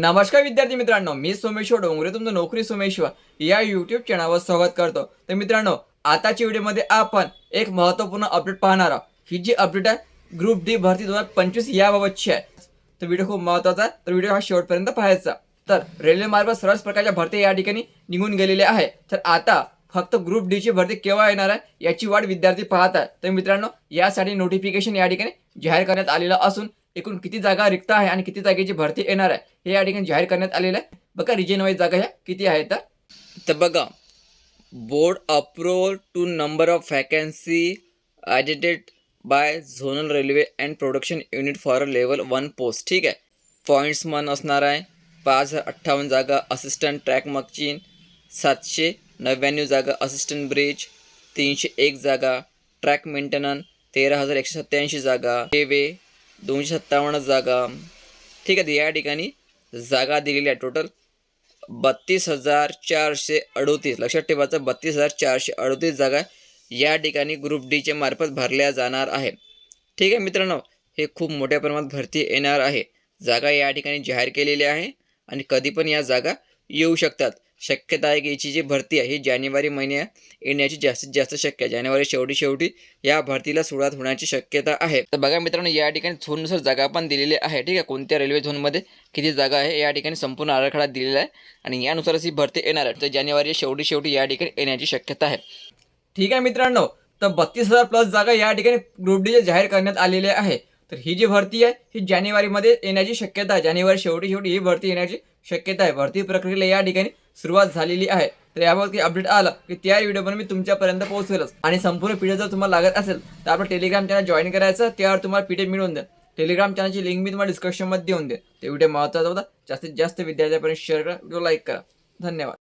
नमस्कार विद्यार्थी मित्रांनो मी सोमेश्वर डोंगरे तुमचं नोकरी सोमेश्वर या युट्यूब चॅनलवर स्वागत करतो. तर मित्रांनो आताच्या व्हिडिओमध्ये आपण एक महत्त्वपूर्ण अपडेट पाहणार आहोत. ही जी अपडेट आहे ग्रुप डी भरती दोन हजार पंचवीस याबाबतची आहे. तर व्हिडिओ खूप महत्त्वाचा आहे तर व्हिडिओ हा शेवटपर्यंत पाहायचा. तर रेल्वे मार्ग सर्वच प्रकारच्या भरती या ठिकाणी निघून गेलेल्या आहे. तर आता फक्त ग्रुप डीची भरती केव्हा येणार आहे याची वाट विद्यार्थी पाहत आहे. तर मित्रांनो यासाठी नोटिफिकेशन या ठिकाणी जाहीर करण्यात आलेलं असून एकूण किती जागा रिक्त आहे आणि किती जागेची भरती येणार आहे हे या ठिकाणी जाहीर करण्यात आलेलं आहे. बघा रिजन वाईज जागा ह्या किती आहे तर? तर बघा board approval to number of vacancy edited by zonal railway and production unit for level one post ठीक आहे? पॉईंट्स मन असणार आहे पाच हजार अठ्ठावन्न जागा असिस्टंट ट्रॅक मगचीन सातशे नव्याण्णव जागा असिस्टंट ब्रिज तीनशे एक जागा ट्रॅक मेंटेनन तेरा हजार एकशे सत्त्याऐंशी जागा रेल्वे दोनशे सत्तावन्न जागा. ठीक आहे या ठिकाणी जागा दिलेल्या आहे टोटल बत्तीस हजार चारशे अडोतीस लक्षात ठेवायचं बत्तीस हजार चारशे अडोतीस जागा या ठिकाणी ग्रुप डीच्या मार्फत भरल्या जाणार आहे ठीक आहे मित्रांनो हे खूप मोठ्या प्रमाणात भरती येणार आहे. जागा या ठिकाणी जाहीर केलेली आहे आणि कधी पण या जागा येऊ शकतात. शक्यता आहे की याची जी भरती आहे ही जानेवारी महिन्या येण्याची जास्तीत जास्त शक्य आहे. जानेवारी शेवटी शेवटी या भरतीला सुरुवात होण्याची शक्यता आहे. तर बघा मित्रांनो या ठिकाणी झोननुसार जागा पण दिलेली आहे. ठीक आहे? कोणत्या रेल्वे झोनमध्ये किती जागा आहे या ठिकाणी संपूर्ण आराखडा दिलेला आहे. आणि यानुसारच ही भरती येणार आहे. तर जानेवारी शेवटी शेवटी या ठिकाणी येण्याची शक्यता आहे. ठीक आहे मित्रांनो? तर बत्तीस हजार प्लस जागा या ठिकाणी ग्रुप डीचे जाहीर करण्यात आलेले आहे. तर ही जी भरती आहे ही जानेवारीमध्ये येण्याची शक्यता आहे. जानेवारी शेवटी शेवटी ही भरती येण्याची शक्यता आहे. भरती प्रक्रियेला या ठिकाणी सुरुवात झालेली आहे. तर याबाबत काही अपडेट आलं की त्या व्हिडिओ मी तुमच्यापर्यंत पोहोचवेलच. आणि संपूर्ण पीडीएफ जर तुम्हाला लागत असेल तर आपलं टेलिग्राम चॅनल जॉईन करायचं त्यावर तुम्हाला पीडीएफ मिळवून द्या टेलिग्राम चॅनलची लिंक मी तुम्हाला डिस्क्रिप्शनमध्ये देऊन दे ते व्हिडिओ महत्त्वाचा होता. जास्तीत जास्त विद्यार्थ्यापर्यंत शेअर करा. व्हिडिओ लाईक करा. धन्यवाद.